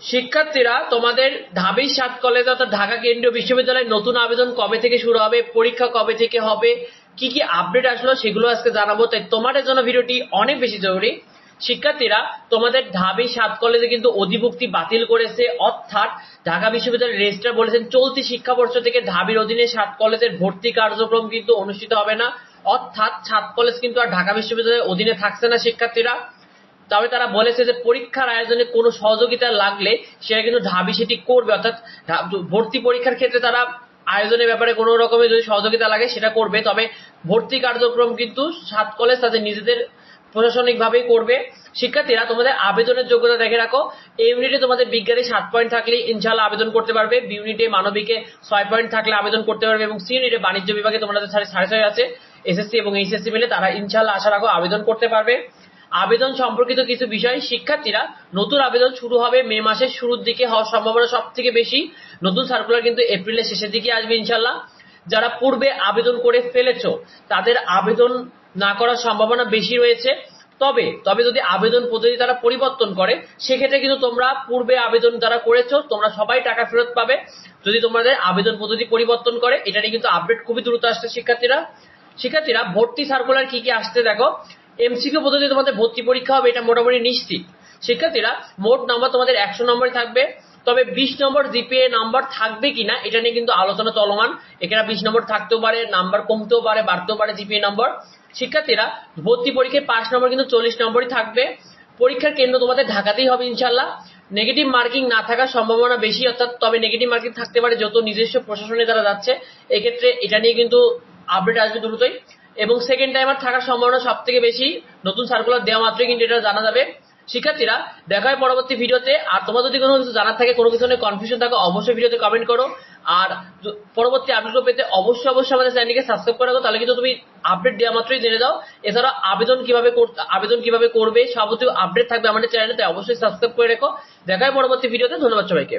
শিক্ষার্থীরা তোমাদের ঢাবি সাত কলেজ অর্থাৎ ঢাকা কেন্দ্রীয় বিশ্ববিদ্যালয়ের নতুন আবেদন কবে থেকে শুরু হবে, পরীক্ষা কবে থেকে হবে, কি কি আপডেট আসলো সেগুলো আজকে জানাব। তাই তোমাদের জন্য ভিডিওটি অনেক বেশি জরুরি। শিক্ষার্থীরা তোমাদের ঢাবি সাত কলেজে কিন্তু অধিভুক্তি বাতিল করেছে। অর্থাৎ ঢাকা বিশ্ববিদ্যালয়ের রেজিস্ট্রার বলেছেন, চলতি শিক্ষাবর্ষ থেকে ঢাবির অধীনে সাত কলেজের ভর্তি কার্যক্রম কিন্তু অনুষ্ঠিত হবে না। অর্থাৎ সাত কলেজ কিন্তু আর ঢাকা বিশ্ববিদ্যালয়ের অধীনে থাকছে না শিক্ষার্থীরা। তবে তারা বলেছে যে পরীক্ষার আয়োজনে কোনো সহযোগিতা লাগলে সেটা কিন্তু ঢাবি সেটি করবে। অর্থাৎ ভর্তি পরীক্ষার ক্ষেত্রে তারা আয়োজনের ব্যাপারে কোনো রকমের যদি সহযোগিতা লাগে সেটা করবে। তবে ভর্তি কার্যক্রম কিন্তু সাত কলেজ তাদের নিজেদের প্রশাসনিকভাবেই করবে। শিক্ষার্থীরা, তোমাদের আবেদনের যোগ্যতা দেখে রাখো। এ ইউনিটে তোমাদের বিজ্ঞানে সাত পয়েন্ট থাকলে ইনশাল্লাহ আবেদন করতে পারবে। বি ইউনিটে মানবিকে ছয় পয়েন্ট থাকলে আবেদন করতে পারবে এবং সি ইউনিটে বাণিজ্য বিভাগে তোমাদের সাড়ে ছয় আছে। এসএসসি এবং এইচএসসি মিলে তারা ইনশাল্লাহ আশা রাখো আবেদন করতে পারবে। আবেদন সম্পর্কিত কিছু বিষয়, শিক্ষার্থীরা নতুন আবেদন শুরু হবে মে মাসের শুরুর দিকে হওয়ার সম্ভাবনা সব থেকে বেশি। নতুন সার্কুলার কিন্তু এপ্রিলের শেষের দিকে আসবে ইনশাল্লাহ যারা পূর্বে আবেদন করে ফেলেছো, তাদের আবেদন না করার সম্ভাবনা বেশি রয়েছে। তবে তবে যদি আবেদন পদ্ধতি তারা পরিবর্তন করে, সেক্ষেত্রে কিন্তু তোমরা পূর্বে আবেদন যারা করেছ, তোমরা সবাই টাকা ফেরত পাবে। যদি তোমাদের আবেদন পদ্ধতি পরিবর্তন করে, এটা নিয়ে কিন্তু আপডেট খুবই দ্রুত আসছে শিক্ষার্থীরা। শিক্ষার্থীরা ভর্তি সার্কুলার কি কি আসতে দেখো। এমসিকিউ পদ্ধতি তোমাদের ভর্তি পরীক্ষা হবে, এটা মোটামুটি নিশ্চিত। শিক্ষার্থীরা, মোট নাম্বার তোমাদের একশো নম্বরই থাকবে। তবে বিশ নম্বর জিপিএ নাম্বার থাকবে কিনা, এটা নিয়ে কিন্তু আলোচনা চলমান। এখানে বিশ নম্বর থাকতেও পারে নাম্বার কমতেও পারে, বাড়তেও পারে জিপিএ নম্বর শিক্ষার্থীরা, ভর্তি পরীক্ষায় পাঁচ নম্বর কিন্তু চল্লিশ নম্বরই থাকবে। পরীক্ষার কেন্দ্র তোমাদের ঢাকাতেই হবে ইনশাল্লাহ নেগেটিভ মার্কিং না থাকার সম্ভাবনা বেশি, অর্থাৎ তবে নেগেটিভ মার্কিং থাকতে পারে যত নিজস্ব প্রশাসনে তারা যাচ্ছে। এক্ষেত্রে এটা নিয়ে কিন্তু আপডেট আসবে দ্রুতই। এবং সেকেন্ড টাইমার থাকার সম্ভাবনা সব থেকে বেশি। নতুন সার্কুলার দেওয়া মাত্রই কিন্তু এটা জানা যাবে। শিক্ষার্থীরা দেখা হয় পরবর্তী ভিডিওতে। আর তোমার যদি কোনো কিছু জানার থাকে, কোনো কিছু নিয়ে কনফিউশন থাকে, অবশ্যই ভিডিওতে কমেন্ট করো। আর পরবর্তী আপডেটগুলো পেতে অবশ্যই অবশ্যই আমাদের চ্যানেলকে সাবস্ক্রাইব করে রাখো। তাহলে কিন্তু তুমি আপডেট দেওয়া মাত্রই জেনে দাও এছাড়া আবেদন কীভাবে আবেদন কীভাবে করবে সব আপডেট থাকবে আমাদের চ্যানেলে তাই অবশ্যই সাবস্ক্রাইব করে রেখো। দেখা হয় পরবর্তী ভিডিওতে। ধন্যবাদ সবাইকে।